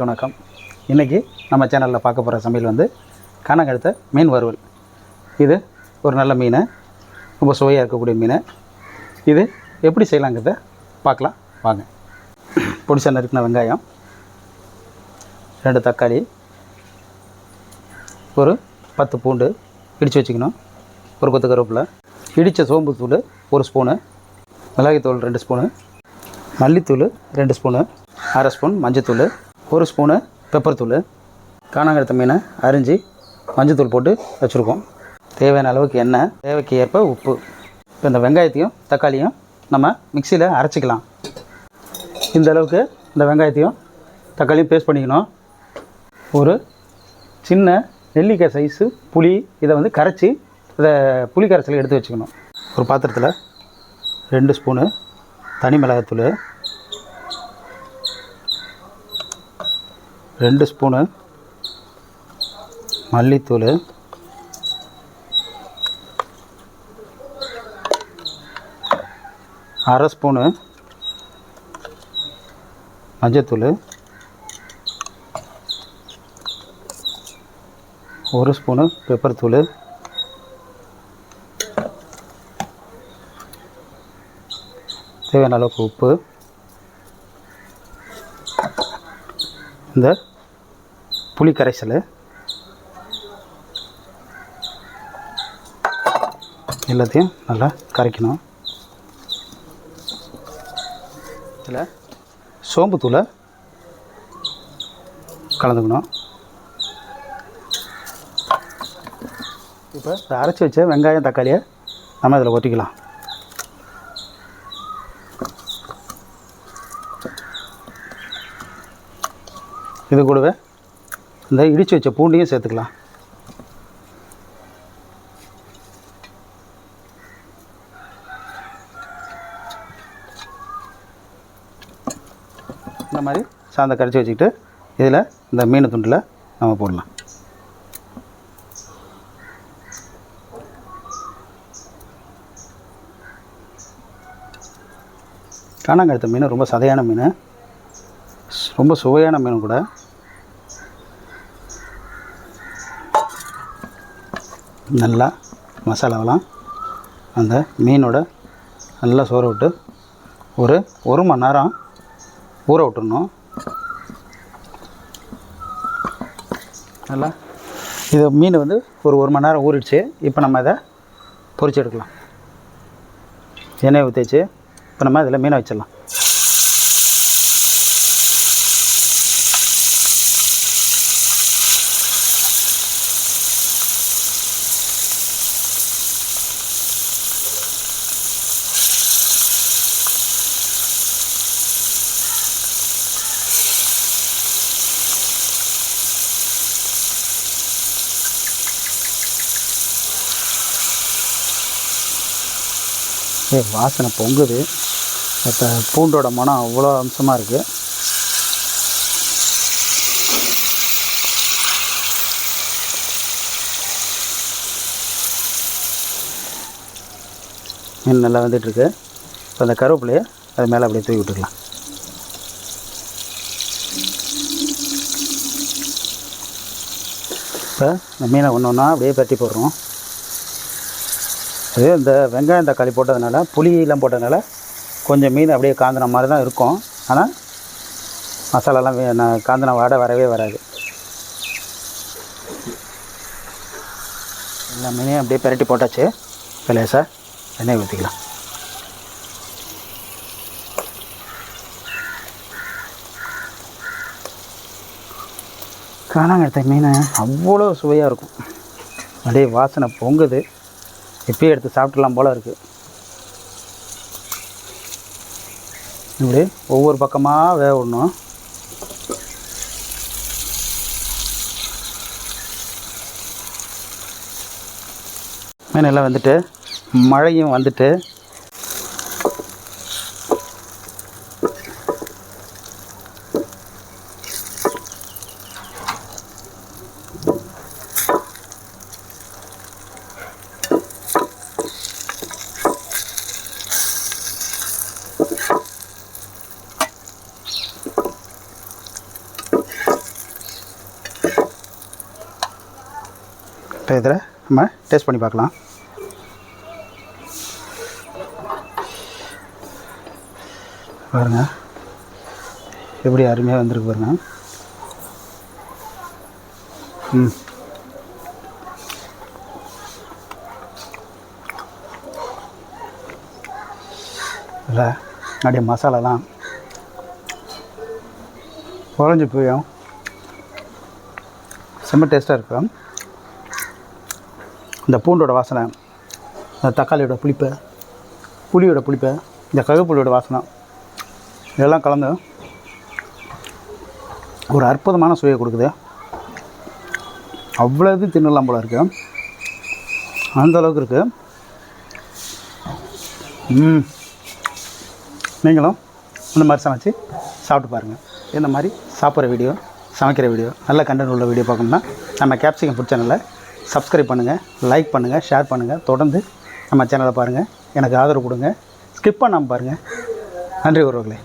அனைவருக்கும் வணக்கம். இன்றைக்கி நம்ம சேனலில் பார்க்க போகிற சமையல் வந்து கணக்கெடுத்த மீன் வறுவல். இது ஒரு நல்ல மீன் ரொம்ப சுவையாக இருக்கக்கூடிய மீன். இது எப்படி செய்யலாங்கிறத பார்க்கலாம். வாங்க. பொடிசா நறுக்கின வெங்காயம் ரெண்டு தக்காளி ஒரு பத்து பூண்டு இடித்து வச்சுக்கணும். ஒரு கொத்து கருவேப்பில் இடித்த சோம்பு தூள் ஒரு ஸ்பூனு மிளகாய்த்தூள் ரெண்டு ஸ்பூனு மல்லித்தூள் ரெண்டு ஸ்பூனு அரை ஸ்பூன் மஞ்சத்தூள் ஒரு ஸ்பூனு பெப்பர் தூள் காணாங்கடுத்த மீனை அரிஞ்சு மஞ்சத்தூள் போட்டு வச்சுருக்கோம். தேவையான அளவுக்கு எண்ணெய் தேவைக்கு ஏற்ப உப்பு. இப்போ இந்த வெங்காயத்தையும் தக்காளியும் நம்ம மிக்சியில் அரைச்சிக்கலாம். இந்த அளவுக்கு இந்த வெங்காயத்தையும் தக்காளியும் பேஸ்ட் பண்ணிக்கணும். ஒரு சின்ன நெல்லிக்காய் சைஸு புளி இதை வந்து கரைச்சி இதை புளி கரைச்சலை எடுத்து வச்சுக்கணும். ஒரு பாத்திரத்தில் ரெண்டு ஸ்பூனு தனி மிளகாத்தூள் ரெண்டு ஸ்பூனு மல்லித்தூள். அரை ஸ்பூனு மஞ்சத்தூள். ஒரு ஸ்பூனு பெப்பர் தூள். தேவையான அளவுக்கு உப்பு. இந்த புளி கரைசல் எல்லாத்தையும் நல்லா கரைக்கணும். இதில் சோம்புத்தூளை கலந்துக்கணும். இப்போ இந்த அரைச்சி வச்ச வெங்காயம் தக்காளியை நம்ம இதில் ஒட்டிக்கலாம். இது கூடவே இந்த இடித்து வச்ச பூண்டையும் சேர்த்துக்கலாம். இந்த மாதிரி சாந்த கரைச்சி வச்சுக்கிட்டு இதில் இந்த மீன் துண்டில் நம்ம போடலாம். காணாங்கழுத்த மீன் ரொம்ப சதையான மீன். ரொம்ப சுவையான மீன் கூட. நல்லா மசாலாவெல்லாம் அந்த மீனோட நல்லா சோற விட்டு ஒரு ஒரு மணி நேரம் ஊற விட்டுடணும் நல்லா. இது மீன் வந்து ஒரு ஒரு மணி நேரம் ஊறிடுச்சு. இப்போ நம்ம இதை பொறிச்சு எடுக்கலாம். எண்ணெய் ஊற்றிச்சு இப்போ நம்ம இதில் மீனை வச்சிடலாம். ஏ வாசனை பொங்குது. மற்ற பூண்டோட மனம் அவ்வளோ அம்சமாக இருக்குது மீன் நல்லா வந்துட்டுருக்கு. இப்போ அந்த கருவேப்பிலையை அது மேலே அப்படியே தூக்கி விட்டுக்கலாம். இப்போ இந்த மீனை ஒன்று ஒன்றா அப்படியே பற்றி போடுறோம். அது இந்த வெங்காயம் தக்காளி போட்டதுனால புளியெல்லாம் போட்டதுனால கொஞ்சம் மீன் அப்படியே காந்தின மாதிரி தான் இருக்கும். ஆனால் மசாலாலாம் நான் காந்தின வாடை வரவே வராது. எல்லா மீனையும் அப்படியே பிரட்டி போட்டாச்சு. இப்போ லேசாக எண்ணெய் ஊற்றிக்கலாம் காணாங்கடுத்த மீன் அவ்வளோ சுவையாக இருக்கும். அப்படியே வாசனை பொங்குது. இப்பயே எடுத்து சாப்பிட்றலாம் போல் இருக்குது இப்படி ஒவ்வொரு பக்கமாக வேக விடணும். மீன் எல்லாம் வந்துட்டு மழையும் வந்துட்டு இதில் நம்ம டேஸ்ட் பண்ணி பார்க்கலாம். பாருங்க. எப்படி அருமையாக வந்திருக்கு பாருங்க. ம். இல்லை அப்படியே மசாலாலாம் குழஞ்சி போயும் செம்ம டேஸ்ட்டாக இருக்கும். இந்த பூண்டோட வாசனை இந்த தக்காளியோட புளிப்பை புளியோட புளிப்பை இந்த கருவேப்பிலையோட வாசனை இதெல்லாம் கலந்து ஒரு அற்புதமான சுவையை கொடுக்குது. அவ்வளோ இது தின்னலாம் போல் இருக்கு. அந்த அளவுக்கு இருக்குது நீங்களும் இந்த மாதிரி சமைச்சு சாப்பிட்டு பாருங்கள் இந்த மாதிரி சாப்பிட்ற வீடியோ சமைக்கிற வீடியோ நல்ல கண்டென்ட் உள்ள வீடியோ பார்க்கணும்னா நம்ம கேப்சிகம் ஃபுட் சேனலில் சப்ஸ்கிரைப் பண்ணுங்கள் லைக் பண்ணுங்கள் ஷேர் பண்ணுங்கள் தொடர்ந்து நம்ம சேனலை பாருங்கள் எனக்கு ஆதரவு கொடுங்க. ஸ்கிப் பண்ணாமல் பாருங்கள் நன்றி உறவுகளே.